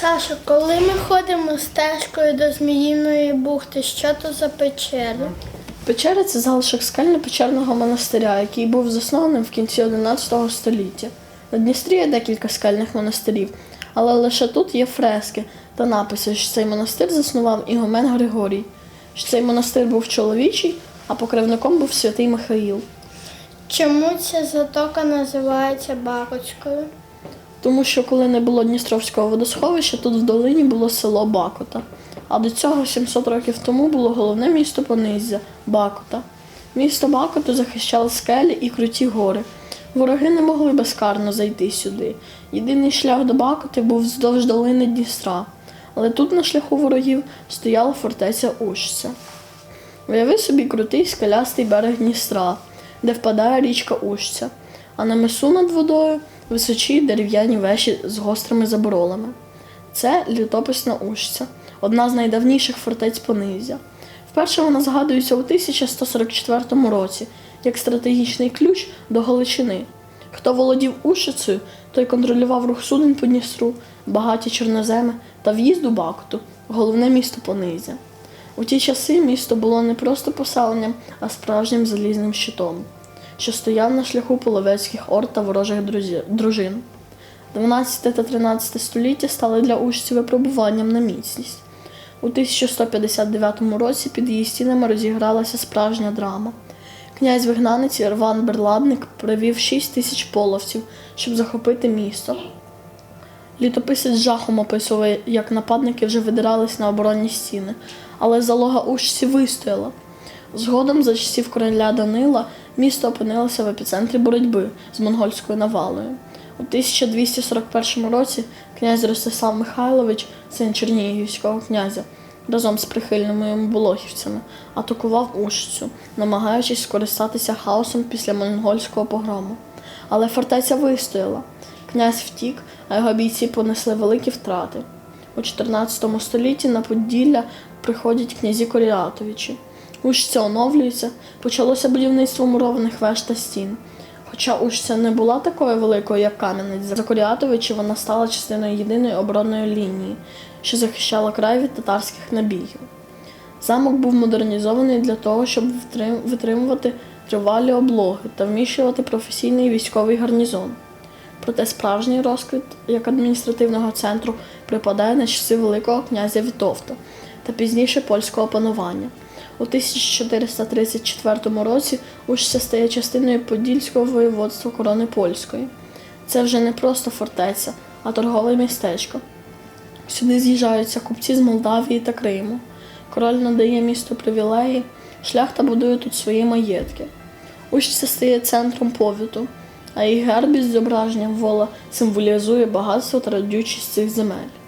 Саша, коли ми ходимо стежкою до Зміїної бухти, що то за печери? Печера це залишок скельно-печерного монастиря, який був заснований в кінці 11 століття. На Дністрі є декілька скельних монастирів, але лише тут є фрески та написи, що цей монастир заснував Ігумен Григорій, що цей монастир був чоловічий, а покривником був святий Михаїл. Чому ця затока називається Бакотською? Тому що коли не було Дністровського водосховища, тут в долині було село Бакота. А до цього 700 років тому було головне місто Пониззя Бакота. Місто Бакоту захищали скелі і круті гори. Вороги не могли безкарно зайти сюди. Єдиний шлях до Бакоти був вздовж долини Дністра. Але тут на шляху ворогів стояла фортеця Ушця. Уяви собі крутий скелястий берег Дністра, де впадає річка Ушця, а на мису над водою височі дерев'яні веші з гострими заборолами. Це літописна Ушця, одна з найдавніших фортець Понизя. Вперше вона згадується у 1144 році як стратегічний ключ до Галичини. Хто володів Ушицею, той контролював рух суден по Дністру, багаті чорноземи та в'їзд у Бакту, головне місто Понизя. У ті часи місто було не просто поселенням, а справжнім залізним щитом, що стояв на шляху половецьких орд та ворожих дружин. 12 та 13 століття стали для учців випробуванням на міцність. У 1159 році під її стінами розігралася справжня драма. Князь вигнанець Ірван Берлабник привів 6 тисяч половців, щоб захопити місто. Літописець жахом описує, як нападники вже видирались на оборонні стіни, але залога учці вистояла. Згодом, за часів короля Данила, місто опинилося в епіцентрі боротьби з монгольською навалою. У 1241 році князь Ростислав Михайлович, син Чернігівського князя, разом з прихильними йому болохівцями, атакував Ушицю, намагаючись скористатися хаосом після монгольського погрому. Але фортеця вистояла. Князь втік, а його бійці понесли великі втрати. У 14 столітті на Поділля приходять князі Коріатовичі. Ушця оновлюється, почалося будівництво мурованих веж та стін. Хоча Ушця не була такою великою, як Кам'янець, за Коріатовичі вона стала частиною єдиної оборонної лінії, що захищала край від татарських набігів. Замок був модернізований для того, щоб витримувати тривалі облоги та вміщувати професійний військовий гарнізон. Проте справжній розквіт як адміністративного центру припадає на часи Великого князя Вітовта та пізніше польського панування. У 1434 році Ушця стає частиною Подільського воєводства корони польської. Це вже не просто фортеця, а торгове містечко. Сюди з'їжджаються купці з Молдавії та Криму. Король надає місту привілеї, шляхта будує тут свої маєтки. Ушця стає центром повіту, а її герб із зображенням вола символізує багатство та родючість цих земель.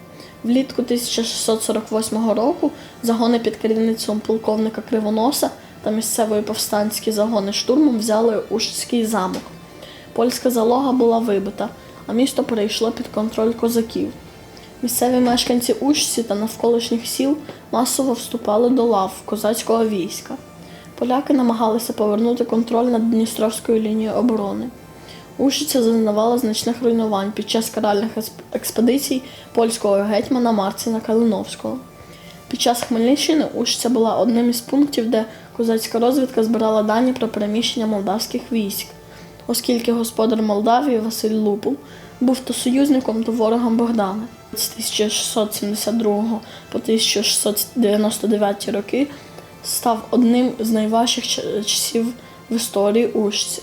Влітку 1648 року загони під керівництвом полковника Кривоноса та місцевої повстанські загони штурмом взяли Ушцький замок. Польська залога була вибита, а місто перейшло під контроль козаків. Місцеві мешканці Ушці та навколишніх сіл масово вступали до лав козацького війська. Поляки намагалися повернути контроль над Дністровською лінією оборони. Ушиця зазнавала значних руйнувань під час каральних експедицій польського гетьмана Марціна Калиновського. Під час Хмельниччини Ушиця була одним із пунктів, де козацька розвідка збирала дані про переміщення молдавських військ, оскільки господар Молдавії Василь Лупул був то союзником, то ворогом Богдана. З 1672 по 1699 роки став одним з найважчих часів в історії Ушці.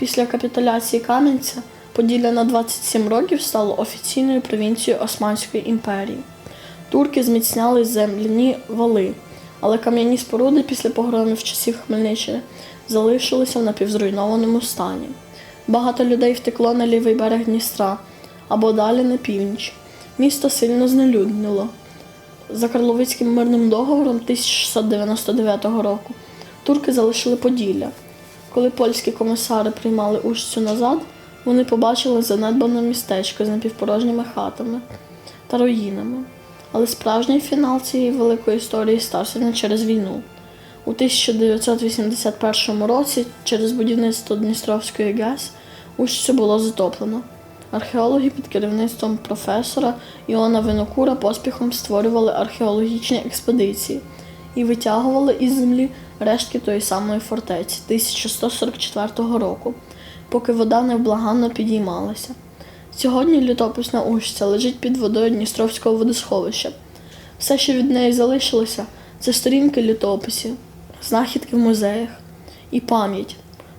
Після капітуляції Кам'янця Поділля на 27 років стало офіційною провінцією Османської імперії. Турки зміцняли земляні вали, але кам'яні споруди після погромів часів Хмельниччини залишилися в напівзруйнованому стані. Багато людей втекло на лівий берег Дністра або далі на північ. Місто сильно знелюднило. За Карловицьким мирним договором 1699 року турки залишили Поділля. Коли польські комісари приймали Ушцю назад, вони побачили занедбане містечко з напівпорожніми хатами та руїнами. Але справжній фінал цієї великої історії стався не через війну. У 1981 році через будівництво Дністровської ГЕС Ушцю було затоплено. Археологи під керівництвом професора Іона Винокура поспіхом створювали археологічні експедиції і витягували із землі рештки тої самої фортеці 1144 року, поки вода невблаганно підіймалася. Сьогодні літописна Ущця лежить під водою Дністровського водосховища. Все, що від неї залишилося, це сторінки літописів, знахідки в музеях і пам'ять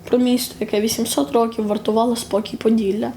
про місто, яке 800 років вартувало спокій Поділля.